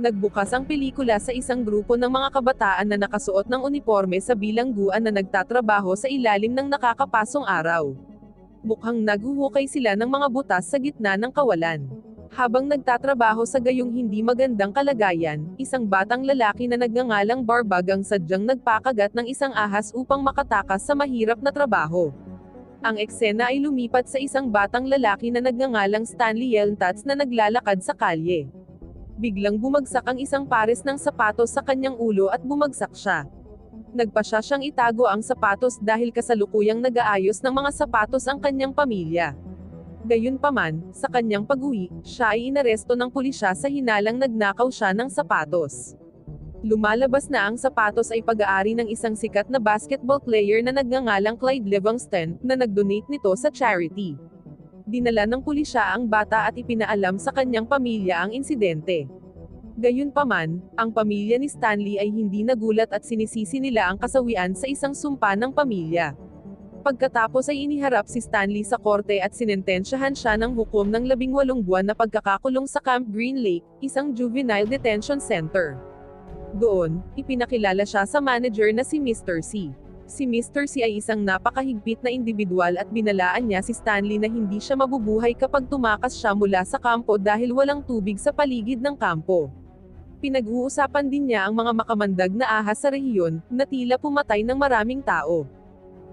Nagbukas ang pelikula sa isang grupo ng mga kabataan na nakasuot ng uniforme sa bilangguan na nagtatrabaho sa ilalim ng nakakapasong araw. Mukhang naghuhukay sila ng mga butas sa gitna ng kawalan. Habang nagtatrabaho sa gayong hindi magandang kalagayan, isang batang lalaki na nagngangalang Barbag ang sadyang nagpakagat ng isang ahas upang makatakas sa mahirap na trabaho. Ang eksena ay lumipat sa isang batang lalaki na nagngangalang Stanley Yelntats na naglalakad sa kalye. Biglang bumagsak ang isang pares ng sapatos sa kanyang ulo at bumagsak siya. Nagpasya siyang itago ang sapatos dahil kasalukuyang nag-aayos ng mga sapatos ang kanyang pamilya. Gayunpaman, sa kanyang pag-uwi, siya ay inaresto ng pulisya sa hinalang nagnakaw siya ng sapatos. Lumalabas na ang sapatos ay pag-aari ng isang sikat na basketball player na nagngangalang Clyde Livingston, na nag-donate nito sa charity. Dinala ng pulisya ang bata at ipinaalam sa kanyang pamilya ang insidente. Gayunpaman, ang pamilya ni Stanley ay hindi nagulat at sinisisi nila ang kasawian sa isang sumpa ng pamilya. Pagkatapos ay iniharap si Stanley sa korte at sinentensyahan siya ng hukom ng labing walong buwan na pagkakakulong sa Camp Green Lake, isang juvenile detention center. Doon, ipinakilala siya sa manager na si Mr. C. Si Mr. C ay isang napakahigpit na individual at binalaan niya si Stanley na hindi siya mabubuhay kapag tumakas siya mula sa kampo dahil walang tubig sa paligid ng kampo. Pinag-uusapan din niya ang mga makamandag na ahas sa rehiyon, na tila pumatay ng maraming tao.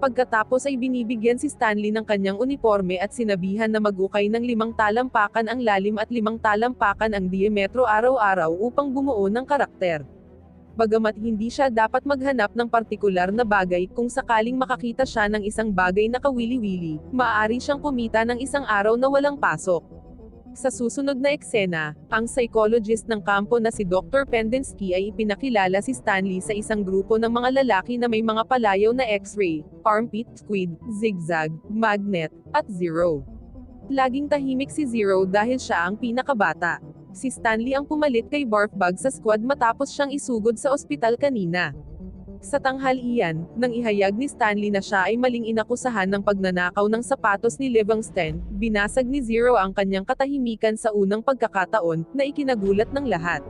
Pagkatapos ay binibigyan si Stanley ng kanyang uniforme at sinabihan na magukay ng limang talampakan ang lalim at limang talampakan ang diametro araw-araw upang bumuo ng karakter. Bagamat hindi siya dapat maghanap ng partikular na bagay kung sakaling makakita siya ng isang bagay na kawili-wili, maaari siyang kumita ng isang araw na walang pasok. Sa susunod na eksena, ang psychologist ng kampo na si Dr. Pendensky ay ipinakilala si Stanley sa isang grupo ng mga lalaki na may mga palayaw na x-ray, armpit, squid, zigzag, magnet, at zero. Laging tahimik si Zero dahil siya ang pinakabata. Si Stanley ang pumalit kay Barfbag sa squad matapos siyang isugod sa ospital kanina. Sa tanghalian, nang ihayag ni Stanley na siya ay maling inakusahan ng pagnanakaw ng sapatos ni Livingston, binasag ni Zero ang kanyang katahimikan sa unang pagkakataon, na ikinagulat ng lahat.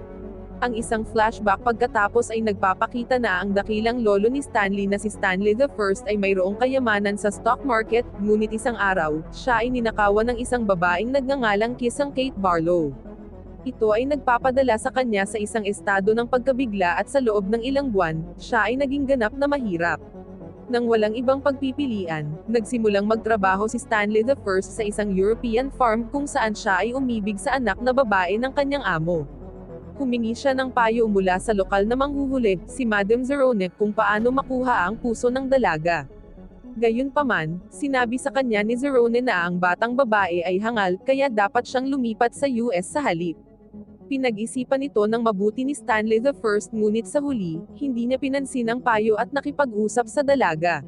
Ang isang flashback pagkatapos ay nagpapakita na ang dakilang lolo ni Stanley na si Stanley I ay mayroong kayamanan sa stock market, ngunit isang araw, siya ay ninakawan ng isang babaeng nagngangalang Kisang Kate Barlow. Ito ay nagpapadala sa kanya sa isang estado ng pagkabigla at sa loob ng ilang buwan, siya ay naging ganap na mahirap. Nang walang ibang pagpipilian, nagsimulang magtrabaho si Stanley I sa isang European farm kung saan siya ay umibig sa anak na babae ng kanyang amo. Humingi siya ng payo mula sa lokal na manghuhuli, si Madam Zerone, kung paano makuha ang puso ng dalaga. Gayunpaman, sinabi sa kanya ni Zerone na ang batang babae ay hangal, kaya dapat siyang lumipat sa US sa halip. Pinag-isipan ito ng mabuti ni Stanley I ngunit sa huli, hindi niya pinansin ang payo at nakipag-usap sa dalaga.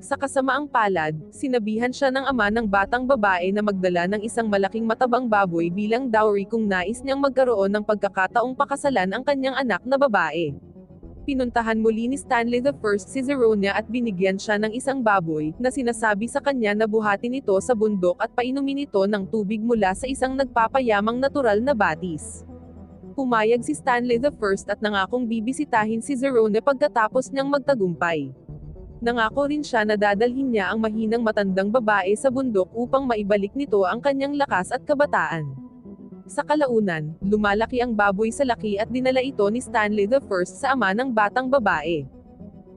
Sa kasamaang palad, sinabihan siya ng ama ng batang babae na magdala ng isang malaking matabang baboy bilang dowry kung nais niyang magkaroon ng pagkakataong pakasalan ang kanyang anak na babae. Pinuntahan muli ni Stanley I si Zeronia at binigyan siya ng isang baboy, na sinasabi sa kanya na buhatin ito sa bundok at painumin ito ng tubig mula sa isang nagpapayamang natural na batis. Pumayag si Stanley I at nangakong bibisitahin si Zerone pagkatapos niyang magtagumpay. Nangako rin siya na dadalhin niya ang mahinang matandang babae sa bundok upang maibalik nito ang kanyang lakas at kabataan. Sa kalaunan, lumalaki ang baboy sa laki at dinala ito ni Stanley I sa ama ng batang babae.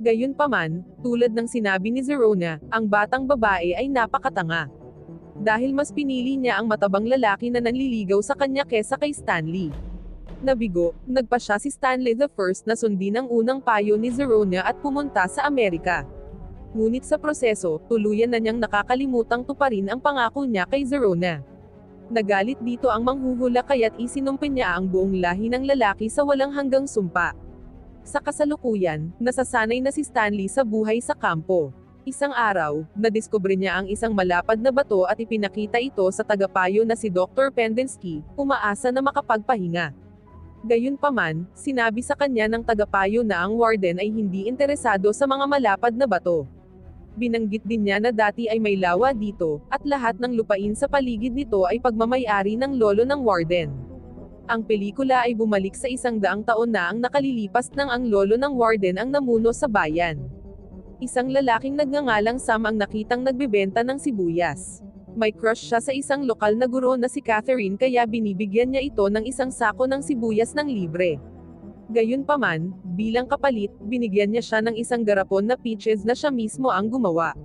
Gayunpaman, tulad ng sinabi ni Zerona, ang batang babae ay napakatanga. Dahil mas pinili niya ang matabang lalaki na nanliligaw sa kanya kesa kay Stanley. Nabigo, nagpa siya si Stanley I na sundin ang unang payo ni Zeronia at pumunta sa Amerika. Ngunit sa proseso, tuluyan na niyang nakakalimutang tuparin ang pangako niya kay Zeronia. Nagalit dito ang manghuhula kaya't isinumpa niya ang buong lahi ng lalaki sa walang hanggang sumpa. Sa kasalukuyan, nasasanay na si Stanley sa buhay sa kampo. Isang araw, nadiskubre niya ang isang malapad na bato at ipinakita ito sa tagapayo na si Dr. Pendensky, umaasa na makapagpahinga. Gayunpaman, sinabi sa kanya ng tagapayo na ang warden ay hindi interesado sa mga malapad na bato. Binanggit din niya na dati ay may lawa dito, at lahat ng lupain sa paligid nito ay pagmamayari ng lolo ng warden. Ang pelikula ay bumalik sa isang daang taon na ang nakalilipas nang ang lolo ng warden ang namuno sa bayan. Isang lalaking nagngangalang Sam ang nakitang nagbebenta ng sibuyas. May crush siya sa isang lokal na guro na si Catherine kaya binibigyan niya ito ng isang sako ng sibuyas ng libre. Gayunpaman, bilang kapalit, binigyan niya siya ng isang garapon na peaches na siya mismo ang gumawa.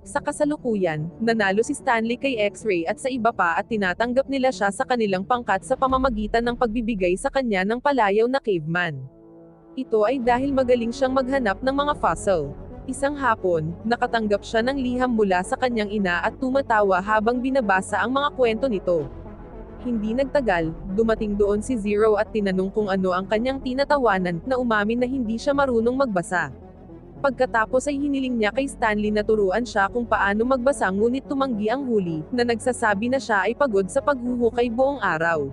Sa kasalukuyan, nanalo si Stanley kay X-Ray at sa iba pa at tinatanggap nila siya sa kanilang pangkat sa pamamagitan ng pagbibigay sa kanya ng palayaw na caveman. Ito ay dahil magaling siyang maghanap ng mga fossil. Isang hapon, nakatanggap siya ng liham mula sa kanyang ina at tumatawa habang binabasa ang mga kwento nito. Hindi nagtagal, dumating doon si Zero at tinanong kung ano ang kanyang tinatawanan, na umamin na hindi siya marunong magbasa. Pagkatapos ay hiniling niya kay Stanley na turuan siya kung paano magbasa ngunit tumanggi ang huli, na nagsasabi na siya ay pagod sa paghuhukay buong araw.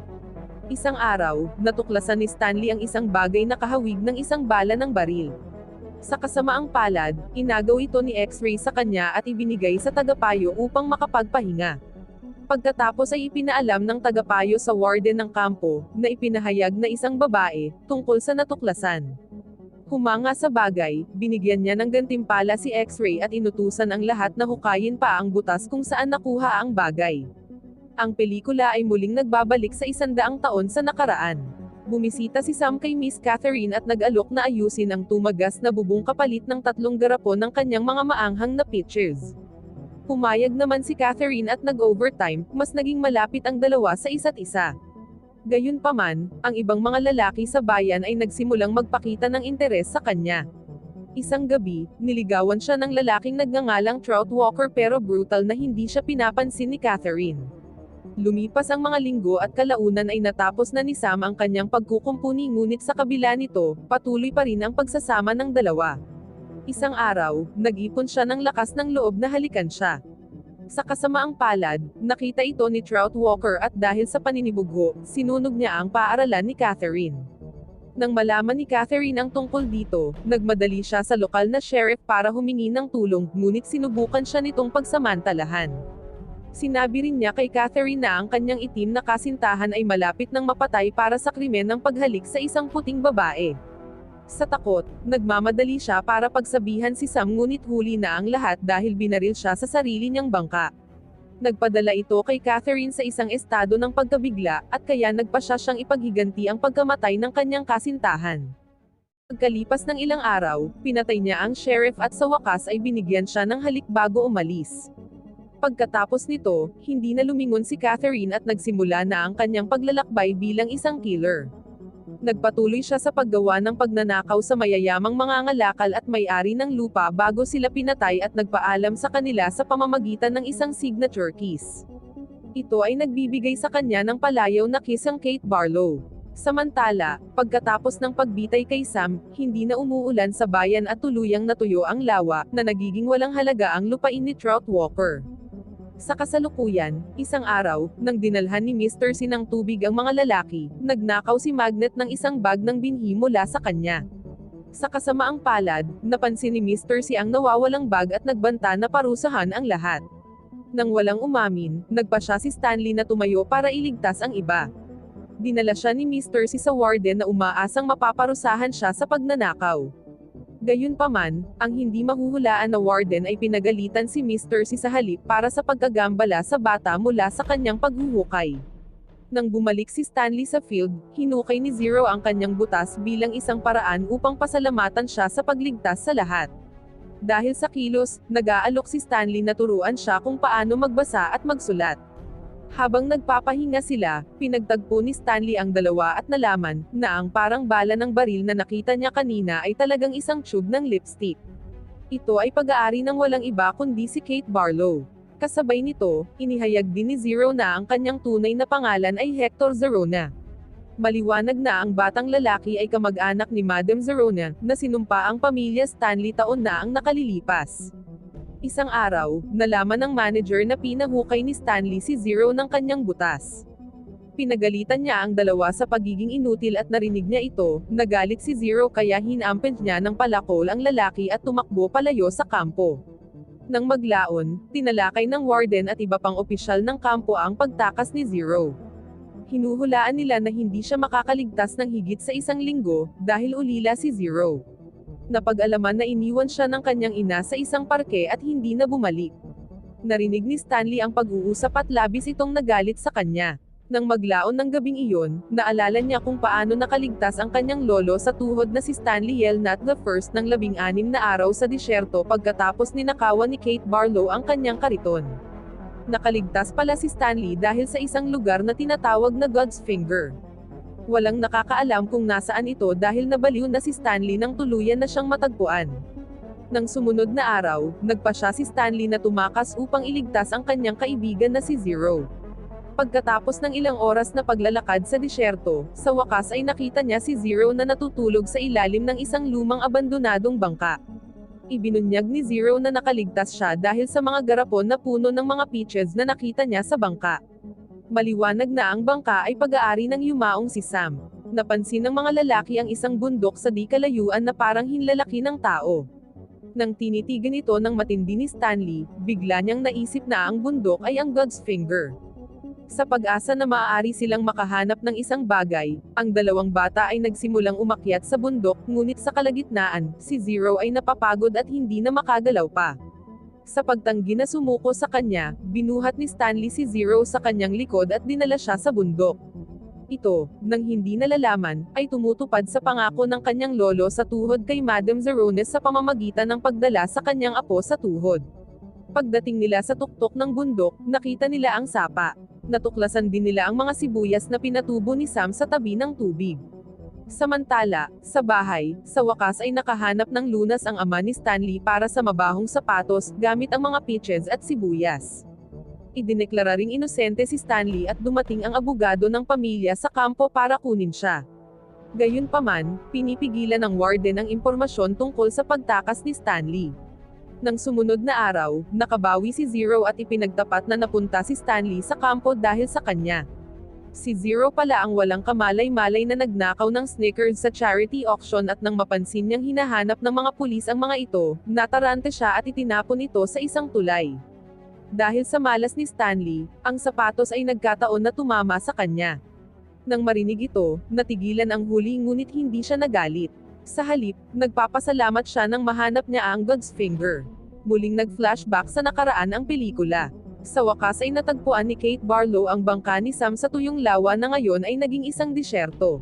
Isang araw, natuklasan ni Stanley ang isang bagay na kahawig ng isang bala ng baril. Sa kasamaang palad, inagaw ito ni X-Ray sa kanya at ibinigay sa tagapayo upang makapagpahinga. Pagkatapos ay ipinaalam ng tagapayo sa warden ng kampo, na ipinahayag na isang babae, tungkol sa natuklasan. Humanga sa bagay, binigyan niya ng gantimpala si X-Ray at inutusan ang lahat na hukayin pa ang butas kung saan nakuha ang bagay. Ang pelikula ay muling nagbabalik sa isandaang taon sa nakaraan. Bumisita si Sam kay Miss Catherine at nag-alok na ayusin ang tumagas na bubong kapalit ng tatlong garapon ng kanyang mga maanghang na pictures. Pumayag naman si Catherine at nag-overtime, mas naging malapit ang dalawa sa isa't isa. Gayunpaman, ang ibang mga lalaki sa bayan ay nagsimulang magpakita ng interes sa kanya. Isang gabi, niligawan siya ng lalaking nagngangalang Trout Walker pero brutal na hindi siya pinapansin ni Catherine. Lumipas ang mga linggo at kalaunan ay natapos na ni Sam ang kanyang pagkukumpuni ngunit sa kabila nito, patuloy pa rin ang pagsasama ng dalawa. Isang araw, nag-ipon siya ng lakas ng loob na halikan siya. Sa kasamaang palad, nakita ito ni Trout Walker at dahil sa paninibugho, sinunog niya ang paaralan ni Catherine. Nang malaman ni Catherine ang tungkol dito, nagmadali siya sa lokal na sheriff para humingi ng tulong, ngunit sinubukan siya nitong pagsamantalahan. Sinabi rin niya kay Catherine na ang kanyang itim na kasintahan ay malapit ng mapatay para sa krimen ng paghalik sa isang puting babae. Sa takot, nagmamadali siya para pagsabihan si Sam ngunit huli na ang lahat dahil binaril siya sa sarili niyang bangka. Nagpadala ito kay Catherine sa isang estado ng pagkabigla, at kaya nagpa siya siyang ipaghiganti ang pagkamatay ng kanyang kasintahan. Pagkalipas ng ilang araw, pinatay niya ang sheriff at sa wakas ay binigyan siya ng halik bago umalis. Pagkatapos nito, hindi na lumingon si Catherine at nagsimula na ang kanyang paglalakbay bilang isang killer. Nagpatuloy siya sa paggawa ng pagnanakaw sa mayayamang mga ngalakal at may-ari ng lupa bago sila pinatay at nagpaalam sa kanila sa pamamagitan ng isang signature kiss. Ito ay nagbibigay sa kanya ng palayaw na kiss ang Kate Barlow. Samantala, pagkatapos ng pagbitay kay Sam, hindi na umuulan sa bayan at tuluyang natuyo ang lawa, na nagiging walang halaga ang lupain ni Trout Walker. Sa kasalukuyan, isang araw, nang dinalhan ni Mr. C ng tubig ang mga lalaki, nagnakaw si Magnet ng isang bag ng binhi mula sa kanya. Sa kasamaang palad, napansin ni Mr. C ang nawawalang bag at nagbanta na parusahan ang lahat. Nang walang umamin, nagpa siya si Stanley na tumayo para iligtas ang iba. Dinala siya ni Mr. C sa warden na umaasang mapaparusahan siya sa pagnanakaw. Gayunpaman, ang hindi mahuhulaan na warden ay pinagalitan si Mr. C sa halip para sa pagkagambala sa bata mula sa kanyang paghuhukay. Nang bumalik si Stanley sa field, hinukay ni Zero ang kanyang butas bilang isang paraan upang pasalamatan siya sa pagligtas sa lahat. Dahil sa kilos, nag-aalok si Stanley na turuan siya kung paano magbasa at magsulat. Habang nagpapahinga sila, pinagtagpo ni Stanley ang dalawa at nalaman, na ang parang bala ng baril na nakita niya kanina ay talagang isang tube ng lipstick. Ito ay pag-aari ng walang iba kundi si Kate Barlow. Kasabay nito, inihayag din ni Zero na ang kanyang tunay na pangalan ay Hector Zerona. Maliwanag na ang batang lalaki ay kamag-anak ni Madam Zerona, na sinumpa ang pamilya Stanley taon na ang nakalilipas. Isang araw, nalaman ng manager na pinahukay ni Stanley si Zero ng kanyang butas. Pinagalitan niya ang dalawa sa pagiging inutil at narinig niya ito, nagalit si Zero kaya hinampent niya ng palakol ang lalaki at tumakbo palayo sa kampo. Nang maglaon, tinalakay ng warden at iba pang opisyal ng kampo ang pagtakas ni Zero. Hinuhulaan nila na hindi siya makakaligtas ng higit sa isang linggo, dahil ulila si Zero. Napag-alaman na iniwan siya ng kanyang ina sa isang parke at hindi na bumalik. Narinig ni Stanley ang pag-uusap at labis itong nagalit sa kanya. Nang maglaon ng gabing iyon, naalala niya kung paano nakaligtas ang kanyang lolo sa tuhod na si Stanley Yelnat the First ng labing-anim na araw sa disyerto pagkatapos ninakawan ni Kate Barlow ang kanyang kariton. Nakaligtas pala si Stanley dahil sa isang lugar na tinatawag na God's Finger. Walang nakakaalam kung nasaan ito dahil nabaliw na si Stanley nang tuluyan na siyang matagpuan. Nang sumunod na araw, nagpa siya si Stanley na tumakas upang iligtas ang kanyang kaibigan na si Zero. Pagkatapos ng ilang oras na paglalakad sa disyerto, sa wakas ay nakita niya si Zero na natutulog sa ilalim ng isang lumang abandonadong bangka. Ibinunyag ni Zero na nakaligtas siya dahil sa mga garapon na puno ng mga peaches na nakita niya sa bangka. Maliwanag na ang bangka ay pag-aari ng yumaong si Sam. Napansin ng mga lalaki ang isang bundok sa di kalayuan na parang hinlalaki ng tao. Nang tinitigan ito ng matindi ni Stanley, bigla niyang naisip na ang bundok ay ang God's Finger. Sa pag-asa na maaari silang makahanap ng isang bagay, ang dalawang bata ay nagsimulang umakyat sa bundok, ngunit sa kalagitnaan, si Zero ay napapagod at hindi na makagalaw pa. Sa pagtanggi na sumuko sa kanya, binuhat ni Stanley si Zero sa kanyang likod at dinala siya sa bundok. Ito, nang hindi nalalaman, ay tumutupad sa pangako ng kanyang lolo sa tuhod kay Madam Zerones sa pamamagitan ng pagdala sa kanyang apo sa tuhod. Pagdating nila sa tuktok ng bundok, nakita nila ang sapa. Natuklasan din nila ang mga sibuyas na pinatubo ni Sam sa tabi ng tubig. Samantala, sa bahay, sa wakas ay nakahanap ng lunas ang ama ni Stanley para sa mabahong sapatos, gamit ang mga peaches at sibuyas. Idineklara ring inosente si Stanley at dumating ang abogado ng pamilya sa kampo para kunin siya. Gayunpaman, pinipigilan ng warden ang impormasyon tungkol sa pagtakas ni Stanley. Nang sumunod na araw, nakabawi si Zero at ipinagtapat na napunta si Stanley sa kampo dahil sa kanya. Si Zero pala ang walang kamalay-malay na nagnakaw ng Snickers sa charity auction at nang mapansin niyang hinahanap ng mga pulis ang mga ito, natarante siya at itinapon ito sa isang tulay. Dahil sa malas ni Stanley, ang sapatos ay nagkataon na tumama sa kanya. Nang marinig ito, natigilan ang huli ngunit hindi siya nagalit. Sa halip, nagpapasalamat siya nang mahanap niya ang God's Finger. Muling nag-flashback sa nakaraan ang pelikula. Sa wakas ay natagpuan ni Kate Barlow ang bangka ni Sam sa tuyong lawa na ngayon ay naging isang disyerto.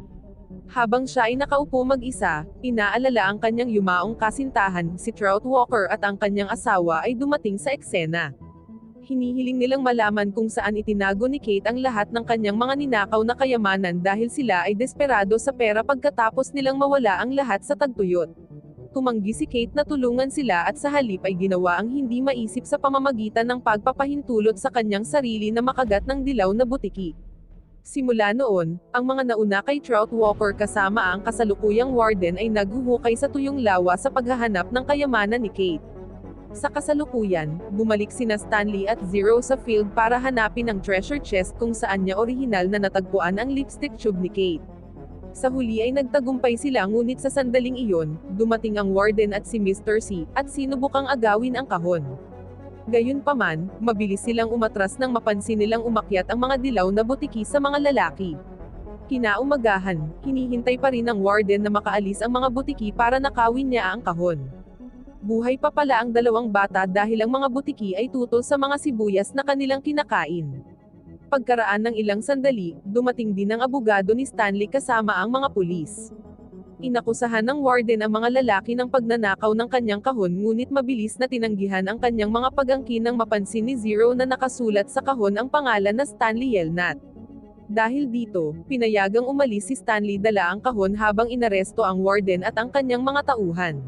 Habang siya ay nakaupo mag-isa, inaalala ang kanyang yumaong kasintahan, si Trout Walker at ang kanyang asawa ay dumating sa eksena. Hinihiling nilang malaman kung saan itinago ni Kate ang lahat ng kanyang mga ninakaw na kayamanan dahil sila ay desperado sa pera pagkatapos nilang mawala ang lahat sa tagtuyot. Tumanggi si Kate na tulungan sila at sa halip ay ginawa ang hindi maisip sa pamamagitan ng pagpapahintulot sa kanyang sarili na makagat ng dilaw na butiki. Simula noon, ang mga nauna kay Trout Walker kasama ang kasalukuyang warden ay naghuhukay sa tuyong lawa sa paghahanap ng kayamanan ni Kate. Sa kasalukuyan, bumalik sina Stanley at Zero sa field para hanapin ang treasure chest kung saan niya orihinal na natagpuan ang lipstick tube ni Kate. Sa huli ay nagtagumpay sila ngunit sa sandaling iyon, dumating ang warden at si Mr. C, at sinubukang agawin ang kahon. Gayunpaman, mabilis silang umatras nang mapansin nilang umakyat ang mga dilaw na butiki sa mga lalaki. Kinaumagahan, hinihintay pa rin ng warden na makaalis ang mga butiki para nakawin niya ang kahon. Buhay pa pala ang dalawang bata dahil ang mga butiki ay tutol sa mga sibuyas na kanilang kinakain. Pagkaraan ng ilang sandali, dumating din ang abogado ni Stanley kasama ang mga pulis. Inakusahan ng warden ang mga lalaki ng pagnanakaw ng kanyang kahon ngunit mabilis na tinanggihan ang kanyang mga pagangkin nang mapansin ni Zero na nakasulat sa kahon ang pangalan na Stanley Yelnat. Dahil dito, pinayagang umalis si Stanley dala ang kahon habang inaresto ang warden at ang kanyang mga tauhan.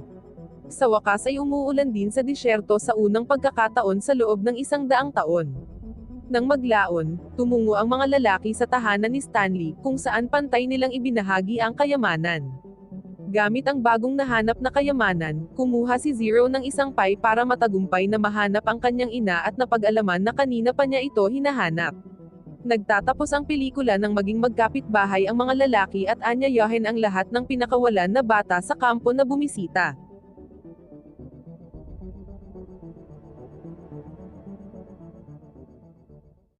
Sa wakas ay umuulan din sa disyerto sa unang pagkakataon sa loob ng isang daang taon. Nang maglaon, tumungo ang mga lalaki sa tahanan ni Stanley, kung saan pantay nilang ibinahagi ang kayamanan. Gamit ang bagong nahanap na kayamanan, kumuha si Zero ng isang pie para matagumpay na mahanap ang kanyang ina at napag-alaman na kanina pa niya ito hinahanap. Nagtatapos ang pelikula ng maging magkapit-bahay ang mga lalaki at anyayahin ang lahat ng pinakawalan na bata sa kampo na bumisita.